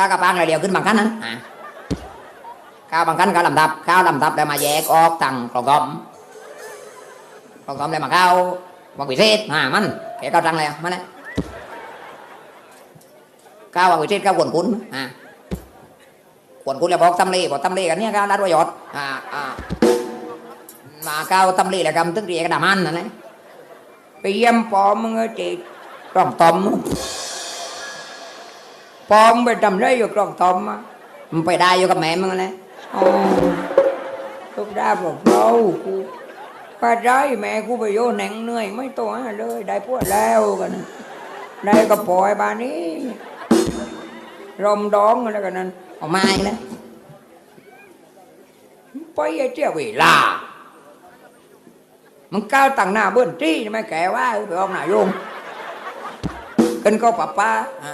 ข้าวกระปังเลยเดียวขึ้นบางกันนะอะข้าวบางกันข้าวลำดับข้าวลำดับแล้วมาแยกออกตั้งกล่องกลมกล่องกลมแล้วมาข้าววางวิเศษอ่ามันแกข้าวตั้งเลยอะมันเลยข้าววางวิเศษข้าวกวนคุ้นอะกวนคุ้นแล้วบอกตำลีบอกตำลีกันเนี่ยข้าวรัดประโยชน์อ่าอ่ามาข้าวตำลีแล้วกำตึ้งเรียกระดามันนั่นแหละไปเยี่ยมปอมึงเอ้ยจีต้องตอม ปอมไปทำไรอยู่กลองตอมมันไปได้อยู่กับแม่มึงเลยโอ้ทุกได้บอกเรากูไปได้แม่กูไปโยนแหงเหนื่อย ไม่ตัวเลย ได้พวกแล้วกันได้ก็ปล่อยบานนี้รมดองอะไรกันนั้นเอาไม้นะไปไอ้เจ้าเวลามึงก้าวต่างหน้าเบิ้นจี้ไม่แก่ว่าไปออกหน้าโยงกันก็ป้าป้าอะ